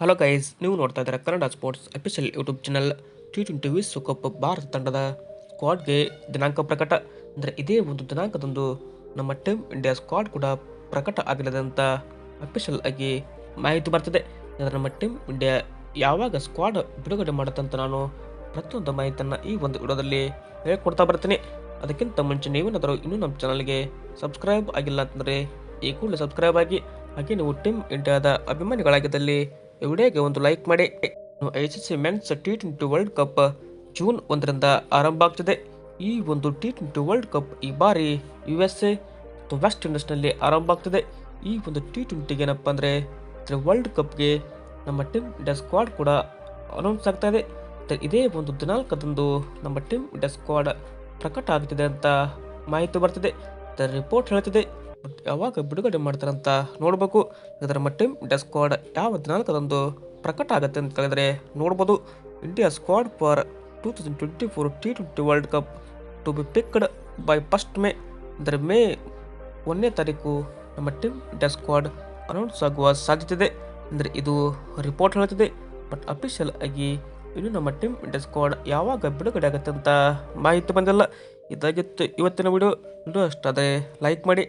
Hello guys, ನೀವು ನೋಡ್ತಾ ಇದ್ದೀರಾ Kannada sports official YouTube channel. T twenty ವಿಶ್ವಕಪ್ ಭಾರತ ತಂಡದ ಸ್ಕ್ವಾಡ್ಗೆ ದಿನಾಂಕ ಪ್ರಕಟ. ಅಂದರೆ ಇದೇ ಒಂದು ದಿನಾಂಕದಂದು ನಮ್ಮ ಟೀಮ್ ಇಂಡಿಯಾ ಸ್ಕ್ವಾಡ್ ಕೂಡ ಪ್ರಕಟ ಆಗಲಿದೆ ಅಂತ ಅಫಿಷಿಯಲ್ ಆಗಿ ಮಾಹಿತಿ ಬರ್ತದೆ. ಅಂದರೆ ನಮ್ಮ ಟೀಮ್ ಇಂಡಿಯಾ ಯಾವಾಗ ಸ್ಕ್ವಾಡ್ ಬಿಡುಗಡೆ ಮಾಡುತ್ತಂತ ನಾನು ಪ್ರತಿಯೊಂದು ಮಾಹಿತಿಯನ್ನು ಈ ಒಂದು ವಿಡಿಯೋದಲ್ಲಿ ಹೇಳ್ಕೊಡ್ತಾ ಬರ್ತೀನಿ. ಅದಕ್ಕಿಂತ ಮುಂಚೆ ನೀವೇನಾದರೂ ಇನ್ನೂ ನಮ್ಮ ಚಾನಲ್ಗೆ ಸಬ್ಸ್ಕ್ರೈಬ್ ಆಗಿಲ್ಲ ಅಂತಂದರೆ ಈ ಕೂಡಲೇ ಸಬ್ಸ್ಕ್ರೈಬ್ ಆಗಿ, ಹಾಗೆ ನೀವು ಟೀಮ್ ಇಂಡಿಯಾದ ಅಭಿಮಾನಿಗಳಾಗಿದ್ದಲ್ಲಿ ಈ ವಿಡಿಯೋಗೆ ಒಂದು ಲೈಕ್ ಮಾಡಿ. I C C men's T twenty world cup June ಒಂದರಿಂದ ಆರಂಭ ಆಗ್ತದೆ. ಈ ಒಂದು ಟಿ ಟ್ವೆಂಟಿ ವರ್ಲ್ಡ್ ಕಪ್ ಈ ಬಾರಿ ಯು ಎಸ್ ಎ ಮತ್ತು ವೆಸ್ಟ್ ಇಂಡೀಸ್ನಲ್ಲಿ ಆರಂಭ ಆಗ್ತದೆ. ಈ ಒಂದು ಟಿ ಟ್ವೆಂಟಿಗೆ ಏನಪ್ಪ ಅಂದರೆ ವರ್ಲ್ಡ್ ಕಪ್ಗೆ ನಮ್ಮ ಟೀಮ್ ಇಂಡಿಯಾ ಸ್ಕ್ವಾಡ್ ಕೂಡ ಅನೌನ್ಸ್ ಆಗ್ತಾ ಇದೆ. ಇದೇ ಒಂದು ದಿನಾಂಕದಂದು ನಮ್ಮ ಟೀಮ್ ಇಂಡಿಯಾ ಸ್ಕ್ವಾಡ್ ಪ್ರಕಟ ಆಗ್ತಿದೆ ಅಂತ ಮಾಹಿತಿ ಬರ್ತಿದೆ. ರಿಪೋರ್ಟ್ ಹೇಳ್ತಿದೆ. ಯಾವಾಗ ಬಿಡುಗಡೆ ಮಾಡ್ತಾರಂತ ನೋಡಬೇಕು. ನಮ್ಮ ಟೀಮ್ ಇಂಡಿಯಾ ಸ್ಕ್ವಾಡ್ ಯಾವ ದಿನಾಂಕದಂದು ಪ್ರಕಟ ಆಗುತ್ತೆ ಅಂತ ಹೇಳಿದ್ರೆ ನೋಡ್ಬೋದು. India squad for two thousand twenty four T twenty world cup to be picked by first May ಅಂದರೆ ಮೇ ಒಂದನೇ ತಾರೀಕು ನಮ್ಮ ಟೀಮ್ ಇಂಡಿಯಾ ಸ್ಕ್ವಾಡ್ ಅನೌನ್ಸ್ ಆಗುವ ಸಾಧ್ಯತೆ ಇದೆ ಅಂದರೆ ಇದು ರಿಪೋರ್ಟ್ ಹೇಳ್ತಿದೆ ಬಟ್ ಅಫಿಷಿಯಲ್ ಆಗಿ ಇನ್ನು ನಮ್ಮ ಟೀಮ್ ಇಂಡಿಯಾ ಸ್ಕ್ವಾಡ್ ಯಾವಾಗ ಬಿಡುಗಡೆ ಆಗುತ್ತೆ ಅಂತ ಮಾಹಿತಿ ಬಂದಿಲ್ಲ. ಇದಾಗಿತ್ತು ಇವತ್ತಿನ ವಿಡಿಯೋ ವಿಡಿಯೋ ಅಷ್ಟಾದರೆ ಲೈಕ್ ಮಾಡಿ.